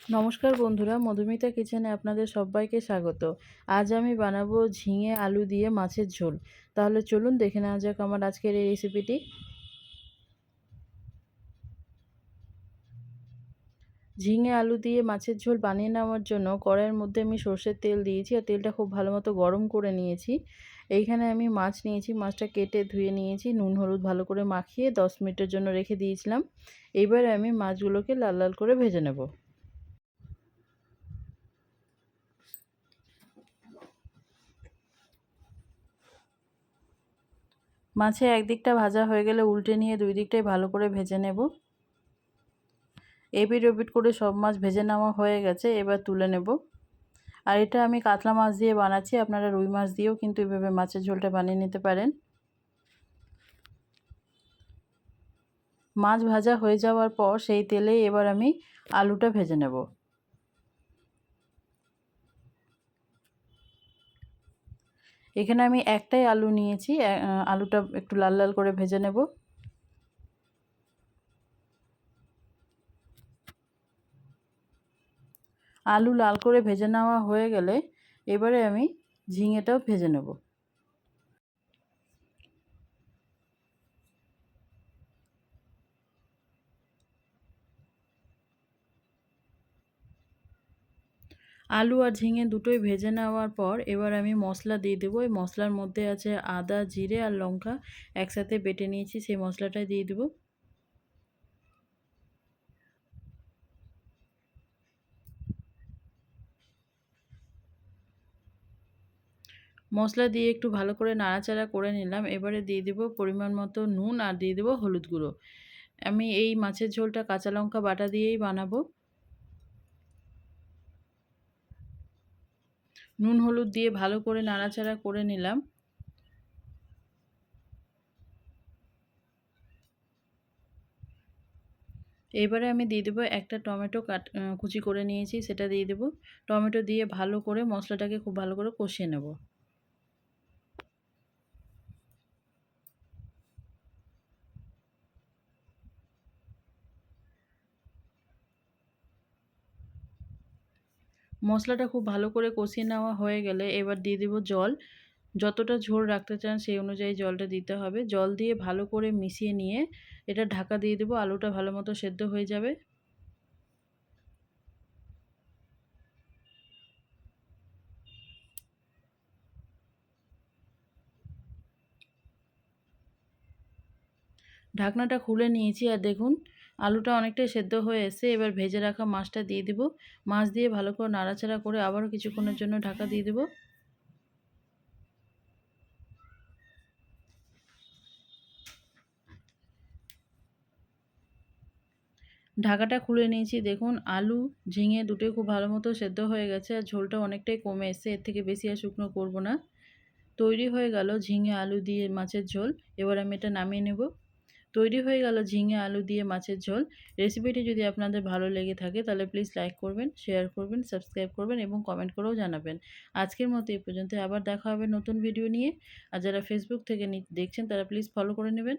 নমস্কার বন্ধুরা, মধুমিতা কিচেনে আপনাদের সবাইকে স্বাগত। আজ আমি বানাবো ঝিঙে আলু দিয়ে মাছের ঝোল। তাহলে চলুন দেখে নেওয়া যাক আমার আজকের এই রেসিপিটি ঝিঙে আলু দিয়ে মাছের ঝোল বানিয়ে নেওয়ার জন্য কড়াইয়ের মধ্যে আমি সর্ষের তেল দিয়েছি আর তেলটা খুব ভালো মতো গরম করে নিয়েছি। এইখানে আমি মাছ নিয়েছি, মাছটা কেটে ধুয়ে নিয়েছি, নুন, হলুদ ভালো করে মাখিয়ে দশ মিনিটের জন্য রেখে দিয়েছিলাম। এইবারে আমি মাছগুলোকে লাল লাল করে ভেজে নেব। মাছে একদিকটা ভাজা হয়ে গেলে উল্টে নিয়ে দুই দিকটাই ভালো করে ভেজে নেব। এপিট ওপিট করে সব মাছ ভেজে নেওয়া হয়ে গেছে, এবার তুলে নেব। আর এটা আমি কাতলা মাছ দিয়ে বানাচ্ছি, আপনারা রুই মাছ দিয়েও কিন্তু এভাবে মাছের ঝোলটা বানিয়ে নিতে পারেন। মাছ ভাজা হয়ে যাওয়ার পর সেই তেলে এবার আমি আলুটা ভেজে নেব। এখানে আমি একটাই আলু নিয়েছি আলুটা একটু লাল লাল করে ভেজে নেব। আলু লাল করে ভেজে নেওয়া হয়ে গেলে এবারে আমি ঝিঙেটাও ভেজে নেব। আলু আর ঝিঙে দুটোই ভেজে নেওয়ার পর এবার আমি মশলা দিয়ে দেবো। এই মশলার মধ্যে আছে আদা, জিরে আর লঙ্কা একসাথে বেটে নিয়েছি, সেই মশলাটাই দিয়ে দেবো। মশলা দিয়ে একটু ভালো করে নাড়াচাড়া করে নিলাম। এবারে দিয়ে দেবো পরিমাণ মতো নুন আর দিয়ে দেবো হলুদ গুঁড়ো। আমি এই মাছের ঝোলটা কাঁচা লঙ্কা বাটা দিয়েই বানাবো। নুন, হলুদ দিয়ে ভালো করে নাড়াচাড়া করে নিলাম। এবারে আমি দিয়ে দেবো একটা টমেটো কাট কুচি করে নিয়েছি, সেটা দিয়ে দেবো। টমেটো দিয়ে ভালো করে মশলাটাকে খুব ভালো করে কষিয়ে নেব। মশলাটা খুব ভালো করে কষিয়ে নেওয়া হয়ে গেলে এবার দিয়ে দেবো জল। যতটা ঝোল রাখতে চান সেই অনুযায়ী জলটা দিতে হবে। জল দিয়ে ভালো করে মিশিয়ে নিয়ে এটা ঢাকা দিয়ে দেবো, আলুটা ভালো মতো সেদ্ধ হয়ে যাবে। ঢাকনাটা খুলে নিয়েছি আর দেখুন আলুটা অনেকটাই সেদ্ধ হয়ে এসে এবার ভেজে রাখা মাছটা দিয়ে দেবো। মাছ দিয়ে ভালো করে নাড়াচাড়া করে আবারও কিছুক্ষণের জন্য ঢাকা দিয়ে দেবো। ঢাকাটা খুলে নিয়েছি। দেখুন, আলু ঝিঙে দুটোই খুব ভালো মতো সেদ্ধ হয়ে গেছে আর ঝোলটা অনেকটাই কমে এসছে। এর থেকে বেশি আর শুকনো করব না। তৈরি হয়ে গেল ঝিঙে, আলু দিয়ে মাছের ঝোল। এবার আমি এটা নামিয়ে নেব। তৈরি হয়ে গেল ঝিঙে, আলু দিয়ে মাছের ঝোল। রেসিপিটি যদি আপনাদের ভালো লেগে থাকে, তাহলে প্লিজ লাইক করবেন শেয়ার করবেন সাবস্ক্রাইব করবেন এবং কমেন্ট করেও জানাবেন। আজকের মতো এই পর্যন্ত আবার দেখা হবে নতুন ভিডিও নিয়ে। আর যারা ফেসবুক থেকে দেখছেন, তারা প্লিজ ফলো করে নেবেন।